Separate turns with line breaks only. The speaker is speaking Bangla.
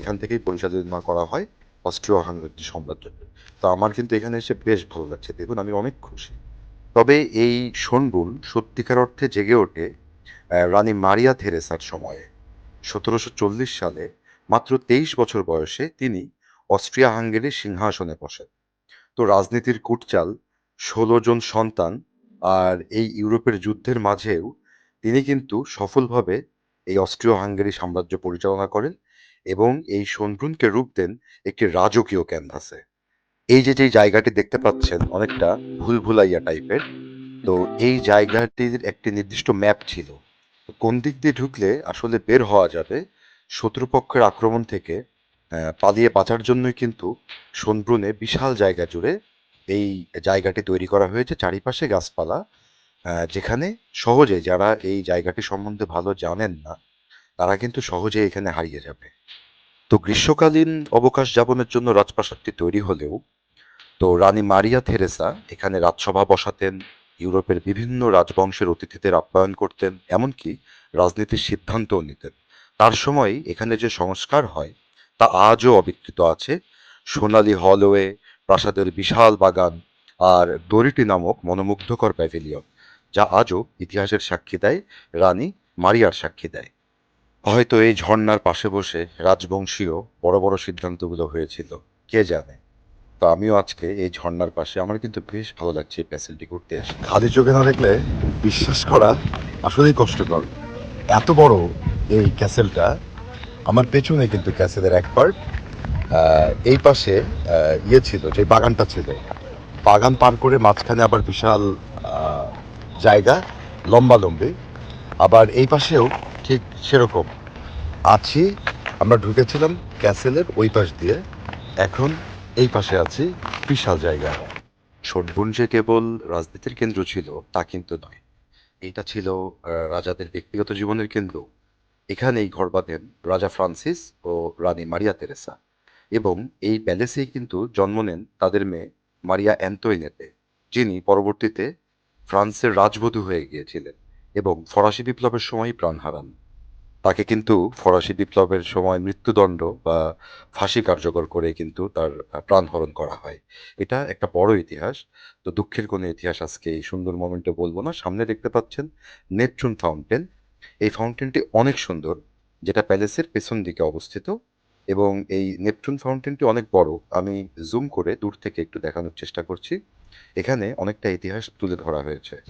এখান থেকেই পরিচালনা করা হয়, অস্ট্রীয় হাঙ্গেরি সাম্রাজ্য তো আমার কিন্তু এখানে এসে বেশ ভালো লাগছে। দেখুন, আমি অনেক খুশি। তবে এই শোনবুল সত্যিকার অর্থে জেগে ওঠে রানী মারিয়া থেরেসার সময়ে। সতেরোশো চল্লিশ সালে মাত্র তেইশ বছর বয়সে তিনি অস্ট্রিয়া হাঙ্গেরির সিংহাসনে বসেন। তো রাজনীতির কুটচাল, ষোলো জন সন্তান আর এই ইউরোপের যুদ্ধের মাঝেও তিনি কিন্তু সফলভাবে এই অস্ট্রীয় হাঙ্গেরি সাম্রাজ্য পরিচালনা করেন এবং এই সোনব্রুনকে রূপ দেন একটি রাজকীয় ক্যানভাসে। এই যে যে জায়গাটি দেখতে পাচ্ছেন অনেকটা ভুলভুলাইয়া টাইপের, তো এই জায়গাটির একটি নির্দিষ্ট ম্যাপ ছিল। কোন দিক দিয়ে ঢুকলে আসলে বের হওয়া যাবে শত্রুপক্ষের আক্রমণ থেকে পালিয়ে বাঁচার জন্যই কিন্তু সোনব্রুনে বিশাল জায়গা জুড়ে এই জায়গাটি তৈরি করা হয়েছে, চারিপাশে গাছপালা যেখানে সহজে যারা এই জায়গাটি সম্বন্ধে ভালো জানেন না তারা কিন্তু সহজে এখানে হারিয়ে যাবে। তো গ্রীষ্মকালীন অবকাশ যাপনের জন্য রাজপ্রাসাদটি তৈরি হলেও তো রানী মারিয়া থেরেসা এখানে রাজসভা বসাতেন, ইউরোপের বিভিন্ন রাজবংশের অতিথিদের আপ্যায়ন করতেন, এমনকি রাজনীতির সিদ্ধান্তও নিতেন। তার সময় এখানে যে সংস্কার হয়, তা আজও অবিকৃত আছে। সোনালী হলওয়ে, প্রাসাদের বিশাল বাগান আর দড়িটি নামক মনোমুগ্ধকর প্যাভিলিয়ন, যা আজও ইতিহাসের সাক্ষী দেয়, রানী মারিয়ার সাক্ষী দেয়। হয়তো এই ঝর্ণার পাশে বসে রাজবংশীয় বড় বড় সিদ্ধান্তগুলো হয়েছিল। কে জানে? তো আমিও আজকে এই ঝর্ণার পাশে আমার কিন্তু বেশ ভালো লাগছে এই প্যাসেলটি ঘুরতে এসে।
খালি চোখে না দেখলে বিশ্বাস করা আসলেই কষ্টকর। এত বড় এই ক্যাসেলটা, আমার পেছনে কিন্তু ক্যাসেলের এক পার্ট এই পাশে ইয়ে ছিল, যে বাগানটা ছিল। বাগান পার করে মাঝখানে আবার বিশাল জায়গা লম্বা লম্বি আবার এই পাশেও ঠিক সেরকম। আছি, আমরা ঢুকেছিলাম ক্যাসেলের ওই পাশ দিয়ে। এখন এই পাশে আছি, বিশাল জায়গা।
সোনভুন যে কেবল রাজনীতির কেন্দ্র ছিল, তা কিন্তু নয়। এটা ছিল রাজাদের ব্যক্তিগত জীবনের কেন্দ্র। এখানেই ঘর বাঁধেন রাজা ফ্রান্সিস ও রানী মারিয়া তেরেসা। এবং এই প্যালেসেই কিন্তু জন্ম নেন তাদের মেয়ে মারিয়া অ্যান্তোইনেতে যিনি পরবর্তীতে ফ্রান্সের রাজবধূ হয়ে গিয়েছিলেন এবং ফরাসি বিপ্লবের সময় প্রাণ হারান। তাকে কিন্তু ফরাসি বিপ্লবের সময় মৃত্যুদণ্ড বা ফাঁসি কার্যকর করে কিন্তু তার প্রাণহরণ করা হয়। এটা একটা বড় ইতিহাস। তো দুঃখের কোনো ইতিহাস আজকে এই সুন্দর মোমেন্টে বলব না। সামনে দেখতে পাচ্ছেন নেপচুন ফাউন্টেন। এই ফাউন্টেনটি অনেক সুন্দর, যেটা প্যালেসের পেছন দিকে অবস্থিত এবং এই নেপচুন ফাউন্টেনটি অনেক বড়। আমি জুম করে দূর থেকে একটু দেখানোর চেষ্টা করছি। এখানে অনেকটা ইতিহাস তুলে ধরা হয়েছে।